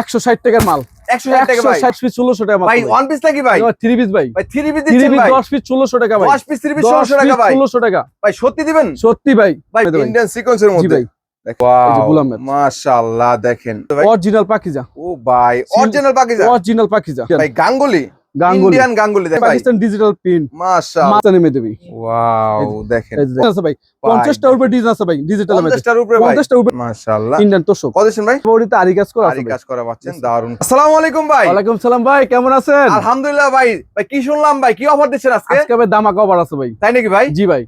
একশো ষাট টাকার মাল। 160 টাকা ষাট পিস ষোলোশো টাকা ভাই ওয়ান ভাই? থ্রি পিস ভাই। ভাই থ্রি দিচ্ছেন দশ পিস ষোলোশো টাকা ভাই। 10 পিস 3 পিস 1600 টাকা ভাই। টাকা। ভাই সত্যি দিবেন? সত্যি ভাই। ইন্ডিয়ান সিকোয়েন্সের মধ্যে। মাশাআল্লাহ দেখেন। ভাই অরিজিনাল পাকিজা ও ভাই অরিজিনাল পাকিস্তান অরিজিনাল পাকিজা ভাই গাঙ্গুলি? গাঙ্গুলি। ইন্ডিয়ান গাঙ্গুলি দেখেন পাকিস্তান ডিজিটাল প্রিন্ট মাশাআল্লাহ। মাস্তানি মেদেবি ওয়াও দেখেন। আছে ভাই উপরে ডিজাইন আছে ভাই ডিজিটাল মেদেবি 50টার উপরে ভাই। পঞ্চাশটা উপরে মাশাআল্লাহ। ইন্ডিয়ান তো কত দিচ্ছেন ভাই? বডিতে আরি কাজ করা আছে আরি কাজ করা পাচ্ছেন দারুণ আসসালামু আলাইকুম ভাই। সালাম ভাই কেমন আছেন? আলহামদুলিল্লাহ ভাই ভাই কি শুনলাম ভাই কি অফার দিচ্ছেন আজকে? আজকে ভাই দামা কভার আছে ভাই। তাই নাকি ভাই? জি ভাই।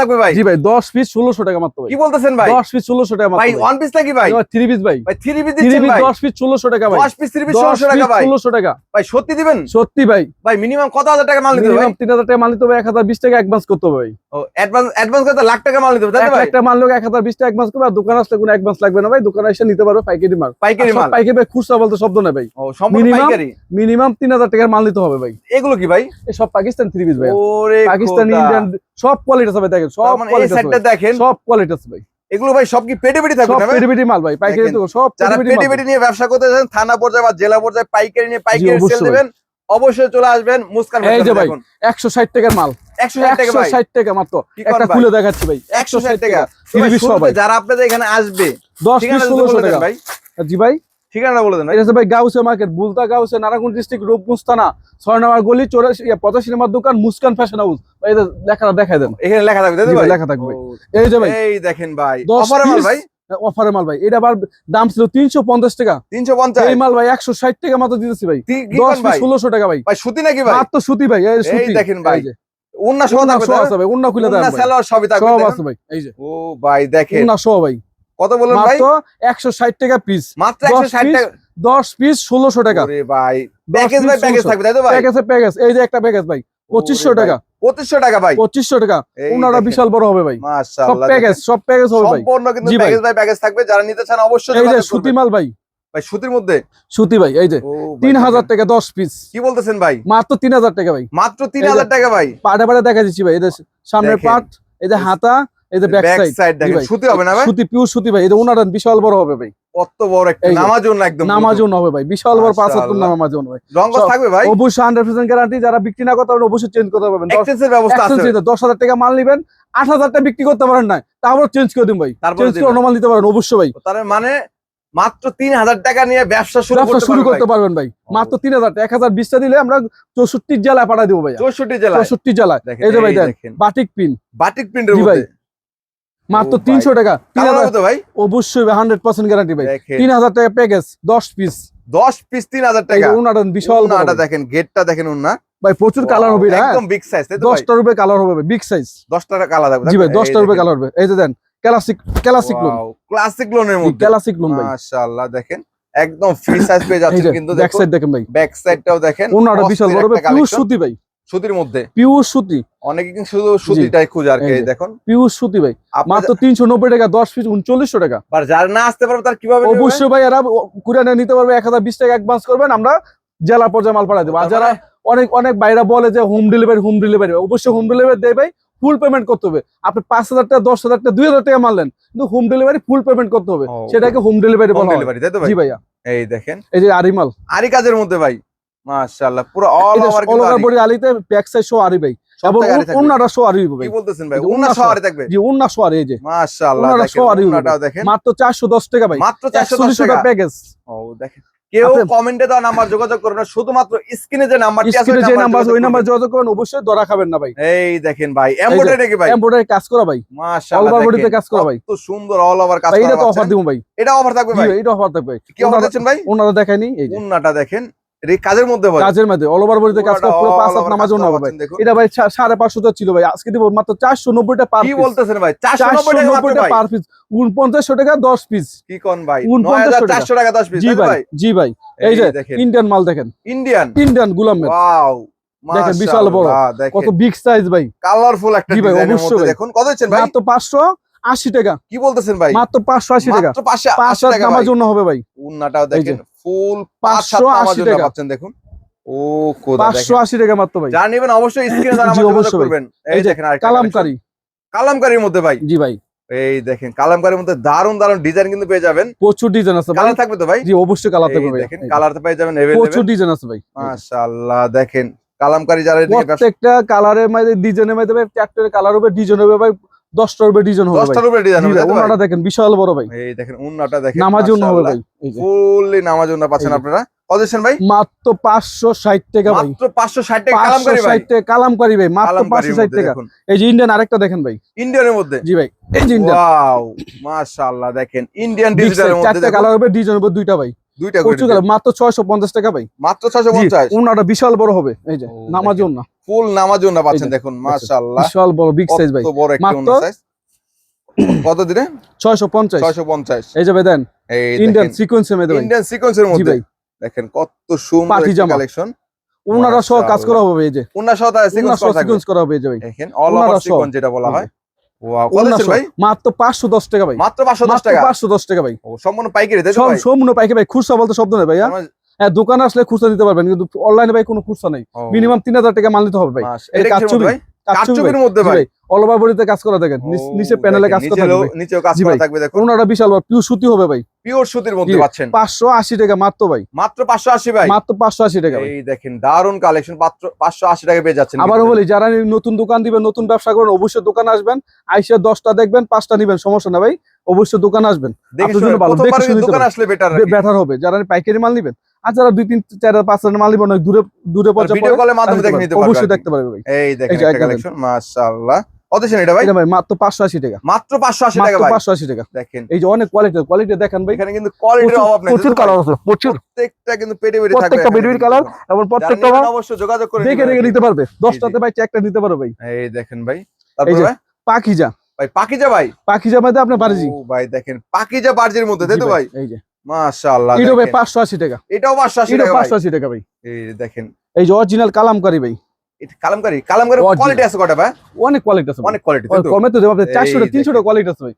থাকবে ভাই। জি ভাই দশ পিস ষোলোশো টাকা মাত্র ভাই। কি বলতেছেন ভাই? দশ পিস ষোলোশো টাকা মাত্র ভাই ওয়ান পিস নাকি ভাই? পিস ভাই। ভাই 3 পিস দিচ্ছেন পিস ভাই। টাকা ভাই। 10 পিস 3 পিস 1600 টাকা ভাই। ষোলোশো টাকা। ভাই সত্যি দিবেন? সত্যি ভাই। ভাই মিনিমাম কত হাজার টাকা মাল নিতে হবে মিনিমাম তিন হাজার টাকা মাল নিতে হবে টাকা অ্যাডভান্স করতে হবে ভাই। ও অ্যাডভান্স অ্যাডভান্স কত লাখ টাকা মাল নিতে হবে তাই ভাই? একটা মাল লোক টাকা অ্যাডভান্স করবে আর দোকান আসলে কোনো অ্যাডভান্স লাগবে না ভাই দোকানে এসে নিতে পারবে পাইকারি মাল। পাইকারি আর সব মাল? পাইকারি ভাই খুচরা বলতে শব্দ ভাই। ও সম্পূর্ণ পাইকারি? মিনিমাম তিন হাজার টাকার মাল নিতে হবে ভাই। এগুলো কি ভাই? সব পাকিস্তান থ্রি পিস ভাই। ওরে পাকিস্তান। ইন্ডিয়ান সব কোয়ালিটি আছে ভাই দেখেন সব মানে কোয়ালিটি আছে ভাই। দেখেন। সব কোয়ালিটি আছে ভাই। এগুলো ভাই সব কি পেটে পেটে থাকবে ভাই? পেটি পেটি মাল ভাই পাইকারি তো সব যারা পেটি পেটে নিয়ে ব্যবসা করতে চান থানা পর্যায়ে বা জেলা পর্যায়ে পাইকারি নিয়ে পাইকারি সেল দিবেন অবশ্যই চলে আসবেন মুস্কান এই যে ভাই, একশো ষাট টাকার মাল। 160 টাকা ভাই ষাট টাকা মাত্র। একটা ভাই? খুলে দেখাচ্ছি ভাই 160 টাকা। ভাই, যারা আপনাদের এখানে আসবে দশ পিস ঠিকানা যদি ষোলোশো বলে দেন টাকা ভাই। জি ভাই। ঠিকানা বলে দেন ভাই। এটা হচ্ছে ভাই গাউসে মার্কেট বুলতা গাউসে নারায়ণগঞ্জ ডিস্ট্রিক্ট রূপগঞ্জ থানা ছয় নম্বর গলি চৌরাশি পঁচাশি নম্বর দোকান মুস্কান ফ্যাশন হাউস। ভাই এটা লেখাটা দেখাই দেন। এখানে লেখা থাকবে তো ভাই, লেখা থাকবে। এই যে ভাই এই দেখেন ভাই অফারে মাল ভাই? অফারের মাল ভাই। এটা আবার দাম ছিল তিনশো পঞ্চাশ টাকা। 350 এই মাল ভাই একশো ষাট টাকা মাত্র দিতেছি ভাই। দশ ভাই? ষোলোশো টাকা ভাই। ভাই সুতি নাকি ভাই? মাত্র সুতি ভাই এই দেখেন ভাই। উন্না সহ? আছে ভাই উন্না খুলে সব আছে ভাই এই যে। ও ভাই দেখেন। উন্না সহ ভাই। কত বলেন ভাই? মাত্র একশো ষাট টাকা পিস মাত্র দশ 160 টাকা। দশ পিস ষোলোশো টাকা। ভাই প্যাকেজ ভাই প্যাকেজ থাকবে তাই তো ভাই? প্যাকেজে প্যাকেজ। এই যে একটা প্যাকেজ ভাই পঁচিশশো টাকা। 2500 টাকা ভাই। পঁচিশশো টাকা। দেখেন। বিশাল বড় হবে ভাই। সব প্যাকেজ সব প্যাকেজ হবে ভাই। সম্পূর্ণ কিন্তু প্যাকেজ ভাই প্যাকেজ থাকবে। যারা নিতে চান অবশ্যই এই যে সুতি মাল ভাই। ভাই সুতির মধ্যে? সুতি ভাই এই যে। তিন হাজার। টাকা দশ পিস কি বলতেছেন ভাই? মাত্র তিন হাজার টাকা ভাই। মাত্র তিন হাজার টাকা ভাই। পাটে পাটে দেখা দিচ্ছি ভাই এই যে সামনের। পাট এই যে হাতা এই যে ব্যাক সাইড দেখেন। সুতি হবে না ভাই? সুতি পিওর সুতি ভাই। যে বিশাল বড় হবে ভাই। কত বড় একটা। নামাজন একদম নামাজন হবে ভাই। বিশাল বড় পাঁচ মাশাআল্লাহ। নামাজন ভাই। রং থাকবে ভাই? অবশ্যই হান্ড্রেড পার্সেন্ট গ্যারান্টি যারা বিক্রি না করতে পারেন অবশ্যই চেঞ্জ করতে পারবেন। এক্সচেঞ্জের ব্যবস্থা আছে। Exchange দিতে, দশ হাজার টাকা মাল নিবেন আট হাজার টাকা বিক্রি করতে পারেন না তারপর চেঞ্জ করে দিন ভাই। তারপরে চেঞ্জ করে দিবেন। অন্য মাল নিতে পারেন অবশ্যই ভাই। তার মানে মাত্র তিন হাজার টাকা নিয়ে ব্যবসা শুরু করতে শুরু করতে পারবেন ভাই। মাত্র তিন হাজার এক হাজার বিশটা দিলে আমরা চৌষট্টি জেলায় পাঠা দিব ভাই চৌষট্টি জেলা চৌষট্টি জেলায়। এই যে ভাই দেখেন। বাটিক পিন বাটিক প্রিন্টের ভাই, মধ্যে। মাত্র তিনশো টাকা। হবে ভাই? অবশ্যই হান্ড্রেড পার্সেন্ট গ্যারান্টি ভাই। তিন হাজার টাকা প্যাকেজ দশ পিস দশ পিস তিন হাজার টাকা। উনার বিশাল ভাই। দেখেন গেটটা দেখেন উন্না ভাই প্রচুর কালার হবে হ্যাঁ? একদম বিগ সাইজ দশটা রুপে কালার হবে বিগ সাইজ দশটা কালার থাকবে। জি ভাই দশটা রুপে কালার হবে। এই যে then classic classic loan classic লোনের মধ্যে। ক্লাসিক লোন ভাই। মাশাআল্লাহ দেখেন। একদম ফ্রি সাইজ পেয়ে এই যাচ্ছেন যে কিন্তু ব্যাক সাইড দেখেন ভাই। ব্যাক সাইডটাও দেখেন। ওনাটা বিশাল বড় হবে collection। সুতি ভাই। সুতির মধ্যে? পিওর সুতি। অনেকে কিন্তু শুধু সুতিটাই খুঁজে আর কি দেখুন। পিওর সুতি ভাই। মাত্র তিনশো নব্বই টাকা দশ পিস উনচল্লিশশো টাকা। আর যার না আসতে পারবে তার কীভাবে? অবশ্যই ভাই এরা কুরিয়ানে নিতে পারবে এক হাজার বিশ টাকা অ্যাডভান্স করবেন আমরা জেলা পর্যায়ে মাল পাঠাই দেবো। আর যারা মানে- অনেক অনেক বাইরে বলে যে হোম ডেলিভারি হোম ডেলিভারি অবশ্যই হোম ডেলিভারি দেয় ভাই ফুল পেমেন্ট করতে হবে। আপনি পাঁচ হাজার টাকা দশ হাজার টাকা দুই হাজার টাকা মারলেন কিন্তু হোম ডেলিভারি ফুল পেমেন্ট করতে হবে। সেটাকে হোম ডেলিভারি বলা হয়। জি ভাইয়া। এই দেখেন। এই যে আরিমাল। আরি কাজের মধ্যে ভাই মাশাআল্লাহ পুরো অল ওভার কিন্তু আরি। বডি আলিতে ব্যাক সাইড শো আরি ভাই। এবং আরি শো আরি ভাই। কি বলতেছেন ভাই? উন্না উন্না শহরে থাকবে। জি শো আরি এই যে। মাশাআল্লাহ উন্নাটা। উন্নাটাও দেখেন। মাত্র চারশো দশ টাকা ভাই। মাত্র 410 একচল্লিশশো টাকা। প্যাকেজ ও দেখেন। কেউ কমেন্টে দেওয়া নাম্বার যোগাযোগ করুন না শুধুমাত্র স্ক্রিনে যে নাম্বারটি আছে স্ক্রিনে যে নাম্বার ওই নাম্বার যোগাযোগ করবেন অবশ্যই ধরা খাবেন না ভাই। এই দেখেন ভাই এমব্রয়ডারি নাকি ভাই? এমব্রয়ডারি কাজ করা ভাই। মাশাআল্লাহ All over body তে দেখেন, কাজ করা ভাই। কত সুন্দর অল ওভার কাজ করা এটা তো অফার দিব ভাই। এটা অফার থাকবে ভাই? এটা অফার থাকবে কি অফার দিচ্ছেন ভাই? ওনারা দেখায়নি এই যে। উন্নাটা দেখেন। এটা কাজের মধ্যে কাজের মধ্যে অল ওভার বডিতে কাজ করা পুরো পাঁচ হাত নামাজ হবে ভাই। এটা ভাই সা- সাড়ে পাঁচশো টা ছিল ভাই আজকে দিব মাত্র চারশো নব্বইটা পার কি বলতেছেন ভাই? 490 টাকা মাত্র নব্বইটা ভাই। পার পিস উনপঞ্চাশশো টাকা দশ পিস কি কোন ভাই? 9400 টাকা। 10 পিস জি ভাই ভাই? জি ভাই। এই যে ইন্ডিয়ান মাল দেখেন। ইন্ডিয়ান ইন্ডিয়ান গুলাম ওয়াও দেখেন, বিশাল বড়। কত বিগ সাইজ ভাই। কালারফুল একটা ডিজাইনের মধ্যে দেখুন। কত ভাই? মাত্র আশি টাকা। কি বলতেছেন ভাই? মাত্র পাঁচশো আশি টাকা। পাঁচশো 580 টাকা ভাই। জন্য হবে ভাই। উন্নাটাও দেখেন ফুল 580 500 নামার জন্য টাকা। পাচ্ছেন দেখুন। ও পাঁচশো আশি টাকা মাত্র ভাই। যা নেবেন অবশ্যই স্ক্রিনে নাম্বার অবশ্যই করবেন। এই দেখেন collection। কালামকারি। কালামকারীর মধ্যে ভাই। জি ভাই। এই দেখেন কালামকারের মধ্যে দারুণ দারুণ ডিজাইন কিন্তু পেয়ে যাবেন। প্রচুর ডিজাইন আছে কালার থাকবে তো ভাই? জি অবশ্যই কালার থাকবে ভাই। দেখেন। কালার পেয়ে যাবেন প্রচুর ডিজাইন আছে ভাই। মাশাআল্লাহ দেখেন কালামকারী যারা প্রত্যেকটা কালারের মধ্যে ডিজাইনের মধ্যে ভাই ট্রাক্টরের কালার হবে ডিজাইন হবে ভাই। দশটার উপরে ডিজাইন হবে দশটার উপরে ডিজাইন হবে ভাই, তাই তো ভাই? ওনাটা দেখেন বিশাল বড় ভাই। এই দেখেন উন্নাটা দেখেন নামার হবে ভাই ফুললি নামার পাচ্ছেন আপনারা। কত ভাই? মাত্র পাঁচশো ষাট টাকা ভাই। মাত্র টাকা কালামকারী ভাই। ষাট টাকা কালামকারি ভাই মাত্র কালামকারীর পাঁচশো ষাট মধ্যে টাকা। এই যে ইন্ডিয়ান আরেকটা দেখেন ভাই। ইন্ডিয়ানের মধ্যে? জি ভাই এই যে ইন্ডিয়ান ওয়াও মাশাআল্লাহ দেখেন ইন্ডিয়ান Big ডিজিটালের size, মধ্যে চারটা কালার হবে ডিজাইন হবে দুইটা ভাই। দুইটা করে মাত্র ছয়শো পঞ্চাশ টাকা ভাই। মাত্র 650 ওনাটা বিশাল বড় হবে। এই যে। জন্য ফুল নামার জন্য পাচ্ছেন দেখুন মাশাআল্লাহ। বিশাল বড় বিগ সাইজ ভাই। বড় একটা মাত্র সাইজ কত দিনে? ছয়শো পঞ্চাশ। 650 এই যে ভাই দেন। ইন্ডিয়ান সিকোয়েন্সের মধ্যে ইন্ডিয়ান সিকোয়েন্সের মধ্যে। দেখেন কত সুন্দর একটা কালেকশন ওনারা সহ কাজ করা হবে এই যে। উন্না সহ তার ওনারা সিকোয়েন্স সহ করা থাকবে। সিকোয়েন্স করা হবে এই যে ভাই। দেখেন অল ওনারা ওভার সিকোয়েন্স যেটা বলা হয়। ওনারা মাত্র পাঁচশো দশ টাকা ভাই। মাত্র 510 মাত্র টাকা? পাঁচশো দশ টাকা ভাই। সম্পূর্ণ পাইকারি সম্পূর্ণ পাইকে ভাই। খুচরা বলতে শব্দ নেই ভাইয়া। হ্যাঁ দোকানে আসলে খুচরা দিতে পারবেন কিন্তু অনলাইনে ভাই কোনো খুচরা নেই। মিনিমাম তিন হাজার টাকা মাল নিতে হবে ভাই। এটা? মধ্যে ভাই? অল ওভার বডিতে কাজ করা দেখেন নিচে প্যানেলে কাজ করা থাকবে নিচেও কাজ করা। থাকবে দেখুন। বিশাল বড় পিউ সুতি হবে ভাই। পিওর সুতির মধ্যে পাচ্ছেন। পাঁচশো আশি টাকা মাত্র ভাই। মাত্র 580 ভাই? মাত্র পাঁচশো আশি টাকা ভাই। এই দেখেন দারুণ কালেকশন মাত্র 580 টাকা পেয়ে যাচ্ছেন কিন্তু। বলি যারা নতুন দোকান দিবেন নতুন ব্যবসা করবেন অবশ্যই দোকানে আসবেন। আইসে দশটা দেখবেন পাঁচটা নিবেন সমস্যা না ভাই। অবশ্যই দোকান আসবেন। দেখে আপনার জন্য ভালো, দেখে দোকানে। আসলে বেটার বেটার হবে। যারা পাইকারি মাল নিবেন আর যারা দুই তিন চার পাঁচ হাজার মাল অনেক দূরে দূরে পর্যন্ত ভিডিও কলের মাধ্যমে দেখে নিতে পারবেন অবশ্যই দেখতে পারবে ভাই। এই দেখেন একটা একটা কালেকশন মাশাআল্লাহ। কত ছিল এটা ভাই? এটা ভাই মাত্র পাঁচশো আশি টাকা। মাত্র 580 টাকা ভাই। টাকা। দেখেন। এই যে অনেক কোয়ালিটি কোয়ালিটি দেখেন ভাই। এখানে কিন্তু কোয়ালিটির প্রচুর- অভাব নেই। প্রচুর কালার আছে প্রচুর। প্রত্যেকটা কিন্তু পেটে পেটে থাকবে প্রত্যেকটা এখানে। কালার এবং প্রত্যেকটা অবশ্যই যোগাযোগ করে দেখে নেবেন দেখে নিতে পারবে। ভাই নিতে পারো ভাই। এই দেখেন ভাই। তারপরে ভাই? পাখিজা। ভাই পাকিজা ভাই? পাখিজা মধ্যে আপনার ও ভাই দেখেন পাকিজা বার্জের মধ্যে তাই তো ভাই? এই যে। মাশাআল্লাহ এটা ভাই দেখেন। পাঁচশো আশি টাকা। এটাও 580 টাকা ভাই। পাঁচশো আশি টাকা ভাই। এই দেখেন। এই যে অরিজিনাল কালামকারি ভাই। এটা কালামকারী। কালামকারী। কোয়ালিটি আছে কটা ভাই? অনেক কোয়ালিটি আছে অনেক কোয়ালিটি কমে তো দেবো এই চারশো তিনশো দেখেন। কোয়ালিটি আছে ভাই।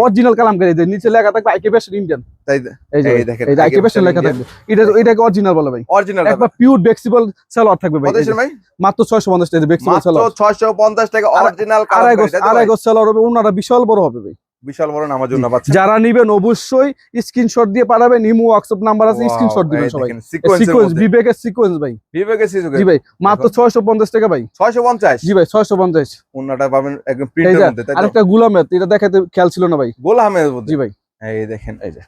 অরিজিনাল কালামকারি যে নিচে লেখা থাকবে আইকে বেশ ইন্ডিয়ান তাই এই যে দেখেন, এই যে আইকে Fashion লেখা। থাকবে। এটা এটাকে অরিজিনাল বলে ভাই। অরিজিনাল একবার পিওর ফ্লেক্সিবল সালোয়ার থাকবে ভাই। ভাই? মাত্র ছয়শো পঞ্চাশ টাকা ফ্লেক্সিবল মাত্র সালোয়ার। 650 টাকা আড়াই- অরিজিনাল আড়াই কালামকারী গজ আড়াই ভাই? গজ হবে ওনারা বিশাল বড় হবে ভাই। বিশাল বড় নামার জন্য পাচ্ছেন যারা নিবেন অবশ্যই স্ক্রিনশট দিয়ে পাঠাবেন ইমো হোয়াটসঅ্যাপ নাম্বার আছে স্ক্রিনশট দিবেন সবাই। সিকোয়েন্স সিকোয়েন্স বিবেকের সিকোয়েন্স ভাই। বিবেকের সিজুকে জি ভাই মাত্র ছয়শো পঞ্চাশ টাকা ভাই। 650 জি ভাই ছয়শো পঞ্চাশ। ওন্নাটা পাবেন একদম প্রিন্টের মধ্যে তাই আরেকটা গুলামের এটা দেখাতে খেয়াল ছিল না ভাই। গোল আহমেদের মধ্যে জি ভাই। এই দেখেন এই যে।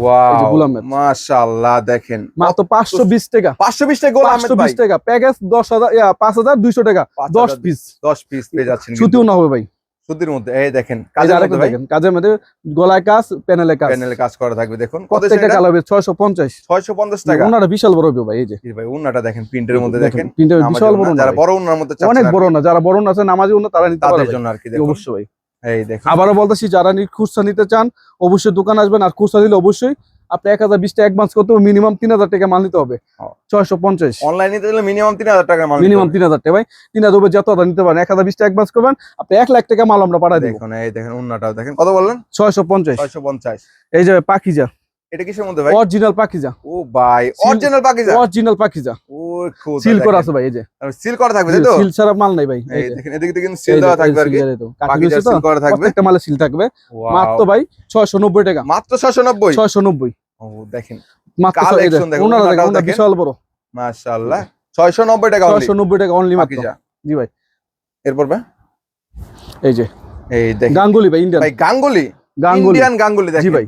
ওয়াও গোলাম মেদ। মাশাআল্লাহ দেখেন। মাত্র পাঁচশো বিশ টাকা। 520 টাকা গোল আহমেদ বিশ টাকা প্যাকেজ দশ হাজার পাঁচ হাজার দুইশো টাকা। দশ পিস 10 পিস পেয়ে যাচ্ছেন সুতিও না হবে ভাই। সুতির মধ্যে এই দেখেন কাজের মধ্যে দেখেন কাজের মধ্যে গলায় কাজ প্যানেলে কাজ। প্যানেলে কাজ করা থাকবে দেখুন কত সেটা? কালার হবে ছয়শো পঞ্চাশ। 650 টাকা। ওনারা বিশাল বড় হবে ভাই এই যে। ভাই উন্নাটা দেখেন প্রিন্টের মধ্যে দেখেন প্রিন্টের বিশাল বড় যারা বড় উন্নার মধ্যে অনেক বড় না যারা বড় আছে নামাজি উন্না তারা নিতে তাদের জন্য আর কি। দেখুন। অবশ্যই এই দেখুন। আবারও বলতেছি যারা নি- খুচরা নিতে চান অবশ্যই দোকান আসবেন আর খুচরা দিলে অবশ্যই আপনি এক হাজার বিশ টাকা অ্যাডভান্স করতে হবে মিনিমাম তিন হাজার টাকা মাল নিতে হবে। ছয়শো পঞ্চাশ। অনলাইনে নিতে গেলে মিনিমাম 3000 টাকার মাল মিনিমাম তিন হাজার টাকা ভাই। তিন হাজার যত হাজার নিতে পারেন এক হাজার বিশ টাকা অ্যাডভান্স করবেন আপনি এক লাখ টাকা মাল আমরা পাঠাই দেখুন এই দেখেন উন্নাটাও দেখেন কত বললেন? ছয়শো পঞ্চাশ। 650 এই যে পাখিজা এটা কিসের মধ্যে ভাই? অরিজিনাল পাখিজা ও ভাই অরিজিনাল অরিজিনাল পাখিজা ও সিল করা আছে ভাই এই যে। সিল করা থাকবে তাই তো? সিল ছাড়া মাল নাই ভাই এই এই দেখেন এদিকে কিন্তু সিল দেওয়া থাকবে আর কি। সিল করা থাকবে। প্রত্যেকটা মালে সিল থাকবে। মাত্র ভাই ছয়শো নব্বই টাকা। মাত্র 690 ছয়শো নব্বই। ও দেখেন মাত্র ছয়- এই Collection যে, দেখুন, ওনারা ওনাটাও দেখেন। ওনারা বিশাল বড়। মাশাআল্লাহ। 690 টাকা অনলি মাত্র। জি ভাই। এরপর ভাই? এই যে। এই দেখেন। গাঙ্গুলি ভাই ইন্ডিয়ান ভাই গাঙ্গুলি? গাঙ্গুলি। ইন্ডিয়ান গাঙ্গুলি দেখেন। জি ভাই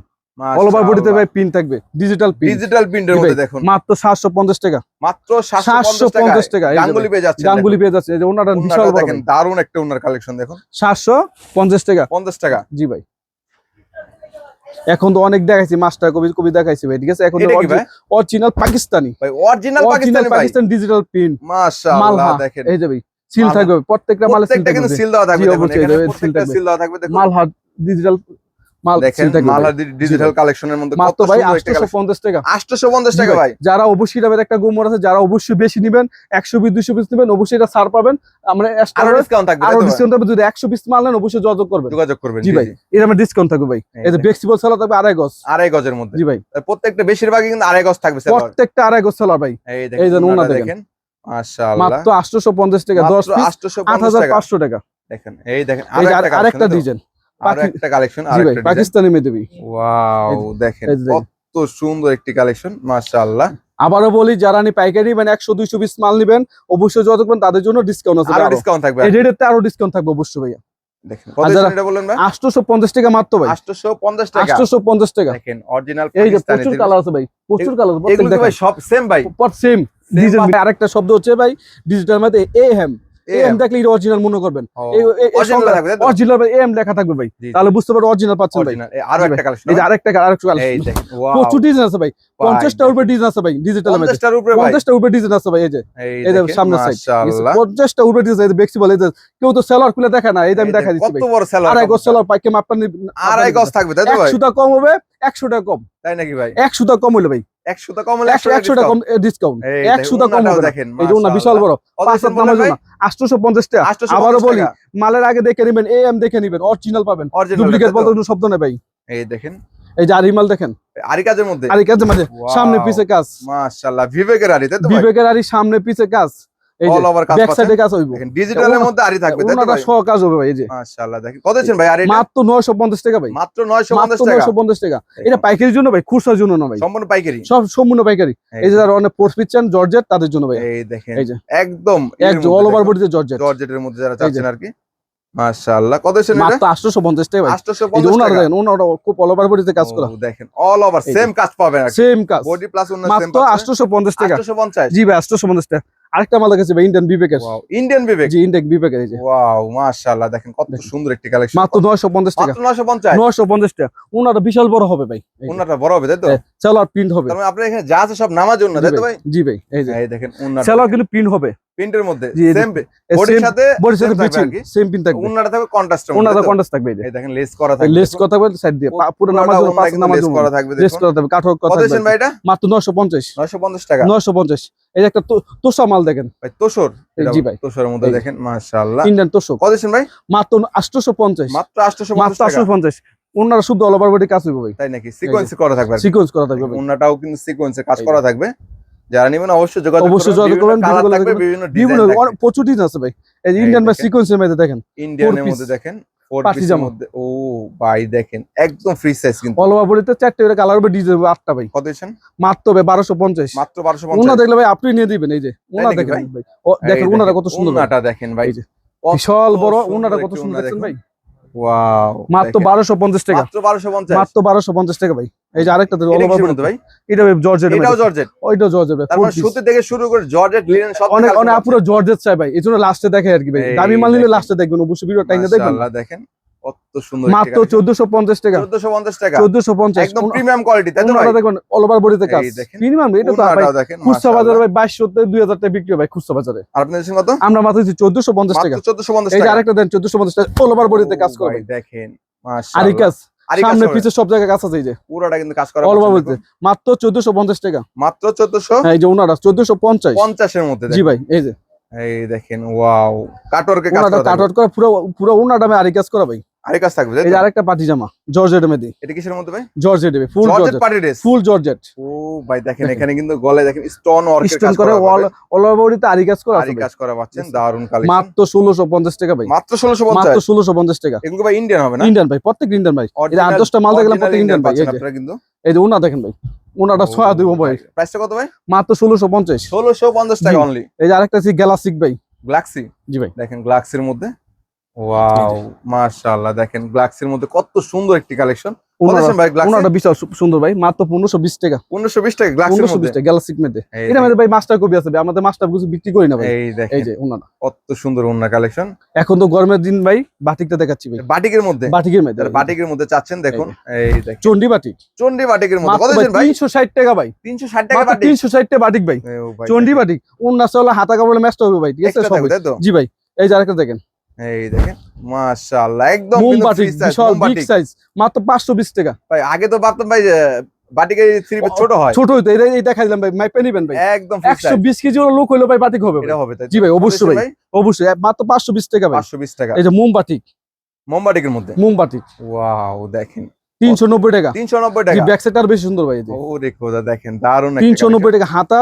অল ওভার বডিতে ভাই পিন থাকবে। ডিজিটাল পিন ডিজিটাল মধ্যে দেখুন। মাত্র সাতশো পঞ্চাশ টাকা। মাত্র 750 750 টাকা গাঙ্গুলি পেয়ে যাচ্ছে গাঙ্গুলি পেয়ে যাচ্ছে। এই যে ওনারা বিশাল বড় দেখেন দারুণ একটা ওনার কালেকশন দেখুন। সাতশো পঞ্চাশ টাকা। 50 টাকা। জি ভাই। এখন তো অনেক দেখাইছি মাস্টার কবি কবি দেখাইছি ভাই ঠিক আছে? এখন অরিজিনাল পাকিস্তানি। ভাই original Pakistani Pakistan digital print মাশাআল্লাহ দেখেন। এই যে ভাই সিল থাকবে প্রত্যেকটা মালে সিল থাকবে সিল দেওয়া থাকবে সিল দেওয়া থাকবে। ডিজিটাল দেখেন ডিজিটাল কালেকশনের মধ্যে কত ভাই পঞ্চাশ টাকা। 850 টাকা ভাই যারা অবশ্যই দামের একটা গুমর আছে যারা অবশ্যই বেশি নেবেন একশো পিস দুশো পিস নেবেন অবশ্যই এটা ছাড় পাবেন। আমরা আরও ডিসকাউন্ট থাকবে আরও তাই তো ভাই? ডিসকাউন্ট হবে যদি একশো পিস মাল নেন অবশ্যই যোগাযোগ করবেন। যোগাযোগ করবেন জি জি ভাই এর আমার ডিসকাউন্ট থাকবে ভাই। এই এই যে। ফ্লেক্সিবল সালা থাকবে আড়াই গজ। আড়াই গজের মধ্যে। জি ভাই। প্রত্যেকটা বেশিরভাগই কিন্তু আড়াই গজ থাকবে সেলর প্রত্যেকটা আড়াই গজ সালা ভাই। এই দেখেন ওনাটা দেখেন। মাশাআল্লাহ। মাত্র আটশোশো পঞ্চাশ টাকা দশ মাত্র পিস আট হাজার টাকা। পাঁচশো টাকা। দেখেন এই দেখেন আরেকটা ডিজাইন আরও পাকি- একটা কালেকশন আর ভাই একটা পাকিস্তানি মেদেবি ওয়াও দেখেন কত সুন্দর একটি কালেকশন মাশাআল্লাহ। আবারও বলি যারা নি পাইকারি মানে একশো দুইশো পিস মাল নিবেন অবশ্যই তাদের জন্য ডিসকাউন্ট আছে আরও। ডিসকাউন্ট থাকবে এই আরও ডিসকাউন্ট থাকবে অবশ্যই ভাইয়া। দেখেন কত এটা বললেন ভাই? আটশোশো পঞ্চাশ টাকা মাত্র ভাই। 850 টাকা। আটশোশো পঞ্চাশ টাকা। দেখেন অরিজিনাল এই যে প্রচুর কালার আছে ভাই প্রচুর কালার সব সেম ভাই। Same digital. আরেকটা শব্দ হচ্ছে ভাই ডিজিটাল মধ্যে এ হ্যাম এম দেখলে এটা অরিজিনাল মনে করবেন। অরিজিনাল এম লেখা থাকবে ভাই। তাহলে বুঝতে পারবেন অরিজিনাল পাচ্ছেন ভাই। আরও একটা কালেকশন এই যে আরেকটা আরেকটা কালেকশন প্রচুর ডিজাইন আছে ভাই। পঞ্চাশটার উপরে ডিজাইন আছে ভাই ডিজিটাল মধ্যে 50টার উপরে ভাই। পঞ্চাশটার উপরে ডিজাইন আছে ভাই এই যে। এই যে সামনের সাইড মাশাআল্লাহ। পঞ্চাশটা উপরে ডিজাইন দেখছি বলে যে কেউ তো সেলার খুলে দেখা না এই যে আমি দেখা দিচ্ছি কত বড় সেলার আড়াই গজ সেলার পাইকে মাপটা আড়াই গজ থাকবে তাই তো ভাই? একশো টাকা কম হবে একশো টাকা কম। তাই নাকি ভাই? একশো টাকা কম হলো ভাই। 100 কম ডিসকাউন্ট এই একশো টাকা কম দেখেন এই যে বিশাল বড়। কত পাঁচ হাত নামার জন্য আটশোশো পঞ্চাশ টাকা। আবারও বলি মালের আগে দেখে নিবেন এ এম দেখে নিবেন অরিজিনাল পাবেন। ডুপ্লিকেট বলতে কোনো শব্দ নেই ভাই। এই দেখেন। এই যে আরিমাল দেখেন। আরি কাজের মধ্যে? আরি সামনে পিছে কাজ। মাশাআল্লাহ বিবেকের আরি তাই তো বিবেকের আরি সামনে পিছে কাজ। অল ওভার কাজ ব্যাক পাচ্ছেন। সাইডে কাজ হইব। ডিজিটালের মধ্যে আরি থাকবে তাই তো সহ কাজ হবে ভাই এই যে। মাশাআল্লাহ দেখেন কত দিচ্ছেন ভাই? আরি মাত্র নয়শো পঞ্চাশ টাকা ভাই। মাত্র 950 টাকা। এটা পাইকারির জন্য ভাই খুচরার জন্য না ভাই। সম্পূর্ণ পাইকারি। সব সম্পূর্ণ পাইকারি। এই যে যারা অনেক পিচ্ছেন জর্জেট তাদের জন্য ভাই। এই দেখেন এই যে। একদম এক অল ওভার বডিতে জর্জেট জর্জেটের মধ্যে যারা। চাচ্ছেন আর কি। মাশাআল্লাহ কত এটা? মাত্র আটশোশো পঞ্চাশ টাকা ভাই। 850 ওনারা টাকা। দেখেন ওনারা খুব অল ওভার বডিতে কাজ করা। দেখেন অল ওভার সেম কাজ পাবেন সেম কাজ। বডি প্লাস অন্য সেম মাত্র আটশোশো পঞ্চাশ টাকা। 850 জি ভাই আটশোশো পঞ্চাশ টাকা। আরেকটা মাল ভাই ইন্ডিয়ান বিবেকের wow Indian Vivek ji Indian বিবেকের এই ওয়াও মাশাআল্লাহ দেখেন কত সুন্দর একটি কালেকশন মাত্র নয়শো পঞ্চাশ টাকা। মাত্র 950 টাকা। ওনারা বিশাল বড় হবে ভাই। বড় হবে তাই তো? হ্যাঁ, সেলার প্রিন্ট হবে। তার মানে আপনার এখানে যা আছে সব নামার জন্য তাই তো ভাই, ভাই? জি ভাই এই যে। এই দেখেন উন্নাটা সেলার কিন্তু প্রিন্ট হবে। প্রিন্টের মধ্যে। সেম বডির সাথে বডির সাথে same থাকবে সেম প্রিন্ট থাকবে। থাকবে কন্ট্রাস্ট থাকবে এই দেখেন লেস করা থাকবে লেস কথা বলতে সাইড দিয়ে। পুরো নামাজ নামাজ লেস করা থাকবে লেস করা থাকবে কাঠর কত কথা ভাই এটা? মাত্র নয়শো পঞ্চাশ। 950 টাকা। নয়শো পঞ্চাশ। এই যে একটা তোষা মাল দেখেন। ভাই তোষর? জি ভাই। তোষরের মধ্যে। দেখেন মাশাআল্লাহ। ইন্ডিয়ান তোষক। কত দিচ্ছেন ভাই? মাত্র আটশোশো পঞ্চাশ। মাত্র 850 মাত্র ওনারা শুধু অল ওভার বডি কাজ হইবে ভাই। তাই নাকি? সিকোয়েন্স করা থাকবে সিকোয়েন্স করা থাকবে উন্নাটাও কিন্তু সিকোয়েন্সে কাজ করা থাকবে। যারা নেবেন অবশ্যই যোগাযোগ অবশ্যই যোগাযোগ করবেন, বিভিন্ন প্রচুর ডিজাইন আছে ভাই। এই ইন্ডিয়ান বা। সিকোয়েন্সের মধ্যে দেখেন। ইন্ডিয়ানের। মধ্যে দেখেন। ও ভাই দেখেন একদম ফ্রি সাইজ কিন্তু। অল ওভার বডিতে চারটে করে কালার হবে ডিজাইন হবে আটটা ভাই। কত মাত্র ভাই বারোশো পঞ্চাশ। মাত্র 1250 ওনা দেখলে ভাই আপনি নিয়ে দিবেন এই যে ওনা দেখেন ভাই? দেখেন ওনারা কত সুন্দর। দেখেন ভাই। বিশাল বড় ওনারা কত সুন্দর দেখেন। ভাই। মাত্র বারোশো পঞ্চাশ টাকা। মাত্র 1250 বারোশো পঞ্চাশ টাকা ভাই। এই যে আরেকটা ভাই? এটা ভাই জর্জেট এটাও জর্জেট ওইটা জর্জেট ভাই তারপর সুতি থেকে শুরু করে জর্জেট লিনেন সব অনেক অনেক জর্জেট চাই ভাই এজন্য লাস্টে দেখে আর কি ভাই। দামি মাল নিলে লাস্টে দেখবেন অবশ্যই ভিডিও টাইমে দেখবেন। দেখেন। কত সুন্দর মাত্র চোদ্দশো পঞ্চাশ টাকা। 1450 টাকা। চোদ্দশো পঞ্চাশ। একদম প্রিমিয়াম কোয়ালিটি তাই তো ভাই? ওনারা অল ওভার বডিতে কাজ। এই মিনিমাম এটা তো ভাই খুচরা বাজারে ভাই বাইশশো দুই হাজার টাকা বিক্রি হয় ভাই খুচরা বাজারে। আর আপনি দিচ্ছেন কত? আমরা মাত্র টাকা। মাত্র 1450 এই যে আরেকটা দেন টাকা অল ওভার বডিতে কাজ ও ভাই। দেখেন মাশাআল্লাহ। আরি কাজ সামনে করে। পিছে সব জায়গায় কাজ আছে এই যে। পুরোটা কিন্তু কাজ করা অল ওভার বডিতে মাত্র চোদ্দশো পঞ্চাশ টাকা। মাত্র 1450 হ্যাঁ এই যে ওনারা চোদ্দশো পঞ্চাশ। 50 এর মধ্যে জি ভাই এই যে। এই দেখেন ওয়াও কাটওয়ার্কে কাজ করা পুরো পুরো ওনাটা আমি আরি কাজ করা ভাই। আরি কাজ থাকবে এই আরেকটা পাটি জামা জর্জেট মেদি এটা কিসের মধ্যে ভাই? Georgette full georgette party dress? Full georgette. ও ভাই দেখেন। এখানে কিন্তু গলায় দেখেন স্টোন ওয়ার্কের স্টোন কাজ করে করা অল অল ওভার বডিতে আরি কাজ করা আরি কাজ করা পাচ্ছেন দারুণ কালেকশন মাত্র টাকা ভাই। মাত্র 1650 মাত্র ষোলোশো পঞ্চাশ টাকা। এগুলো ভাই ইন্ডিয়ান হবে না? ইন্ডিয়ান ভাই প্রত্যেক ইন্ডিয়ান ভাই। এই মাল দেখলাম প্রত্যেক ইন্ডিয়ান ভাই আপনারা কিন্তু? এই যে ওনা দেখেন ভাই ওনাটা ছয়া দিব ভাই প্রাইসটা কত ভাই? মাত্র ষোলোশো পঞ্চাশ। 1650 টাকা জি। অনলি এই যে আরেকটা আছে ভাই। গ্লাক্সি জি ভাই। দেখেন গ্লাক্সির মধ্যে। ওয়াও মাশাআল্লাহ দেখেন গ্লাক্সির মধ্যে কত সুন্দর একটি কালেকশন ওনারা বিশাল সুন্দর ভাই মাত্র পনেরোশো বিশ টাকা। 1520 টাকা পনেরোশো বিশ টাকা এটা আমাদের ভাই মাস্টার কপি আছে আমাদের মাস্টার কিছু বিক্রি করি না ভাই। এই এই যে ওনারা কত সুন্দর কালেকশন এখন তো গরমের দিন ভাই বাটিকটা দেখাচ্ছি ভাই। বাটিকের মধ্যে? বাটিকের মধ্যে। বাটিকের মধ্যে চাচ্ছেন দেখুন। এই দেখেন। চন্ডি বাটিক। চন্ডি বাটিকের মধ্যে। মাত্র কত ভাই ভাই? তিনশো ষাট টাকা ভাই। 360 টাকা বাটিক। তিনশো ষাট টাকা বাটিক ভাই। চন্ডি। বাটিক। উন্নাস হলে হাতা কাপড়ে ম্যাচটা হবে ভাই ঠিক আছে? সব জি ভাই এই যে আরেকটা দেখেন। এই দেখেন মাশাআল্লাহ একদম বিশাল বিগ সাইজ মাত্র পাঁচশো বিশ টাকা। ভাই আগে তো ভাবতাম ভাই বাটিকের থ্রি ছোট হয়। ছোট হইতো এটা এই দেখাই দিলাম ভাই মাইপে নিবেন ভাই। একদম free একশো size। বিশ কেজি ওর লোক হইল ভাই বাটিক হবে এটা হবে জি ভাই, অবশ্যই ভাই। অবশ্যই মাত্র পাঁচশো বিশ টাকা ভাই। 520 টাকা। এই যে মোম বাটিক মোম বাটিকের মধ্যে? মোম বাটিক ওয়াও দেখেন। তিনশো নব্বই টাকা। 390 জি টাকা? ব্যাক সাইড আর বেশি সুন্দর ভাই। ওরে খোদা দেখেন দারুণ একটা তিনশো নব্বই টাকা হাতা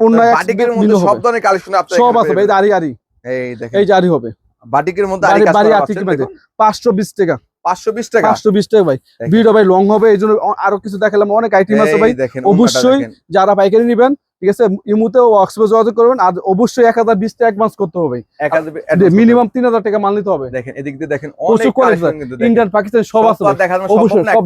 অন্য বাটিকের মধ্যে সব ধরনের কালেকশন আপনার সব আছে ভাই এই আরি। এই দেখেন। এই যে হবে। বাটিকের মধ্যে আরি কাজ করা টাকা। টাকা? ভাই। দেখেন। ভিডিও ভাই লং হবে আরও কিছু দেখালাম। অনেক আইটেম আছে ভাই। এই অবশ্যই যারা পাইকারি নিবেন ঠিক আছে ইমুতে ওয়ার্কশপে যোগাযোগ করবেন। আর অবশ্যই এক হাজার বিশ টাকা অ্যাডভান্স করতে হবে মিনিমাম তিন হাজার টাকা মাল নিতে হবে। দেখেন এদিক দিয়ে দেখেন। ইন্ডিয়ান পাকিস্তান সব আছে অবশ্যই, সব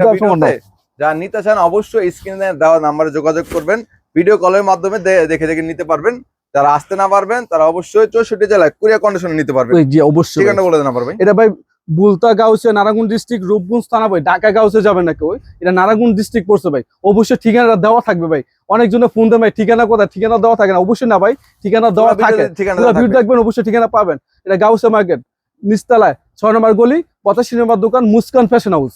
যারা নিতে চান অবশ্যই স্ক্রিনে দেওয়া নাম্বারে যোগাযোগ করবেন। ভিডিও কলের মাধ্যমে দেখে দেখে নিতে পারবেন। যারা আসতে না পারবেন তারা অবশ্যই চৌষট্টি জেলায় কুরিয়া কন্ডিশনে নিতে পারবেন। জি অবশ্যই। ঠিকানা বলে দেন আবার ভাই। এটা ভাই বুলতা গাউসে নারায়ণগঞ্জ ডিস্ট্রিক্ট রূপগঞ্জ থানা ভাই ঢাকা গাউসে যাবেন না কেউ। এটা নারায়ণগঞ্জ ডিস্ট্রিক্ট পড়ছে ভাই। অবশ্যই ঠিকানাটা দেওয়া থাকবে ভাই। অনেকজনে ফোন দেয় ভাই ঠিকানা কোথায়? ঠিকানা দেওয়া থাকে না। অবশ্যই না ভাই ঠিকানা দেওয়া থাকে। ভিড় দেখবেন অবশ্যই ঠিকানা পাবেন। এটা গাউসে মার্কেট নিস্তালায় ছয় নম্বর গলি পঁচাশি নম্বর দোকান মুস্কান ফ্যাশন হাউস।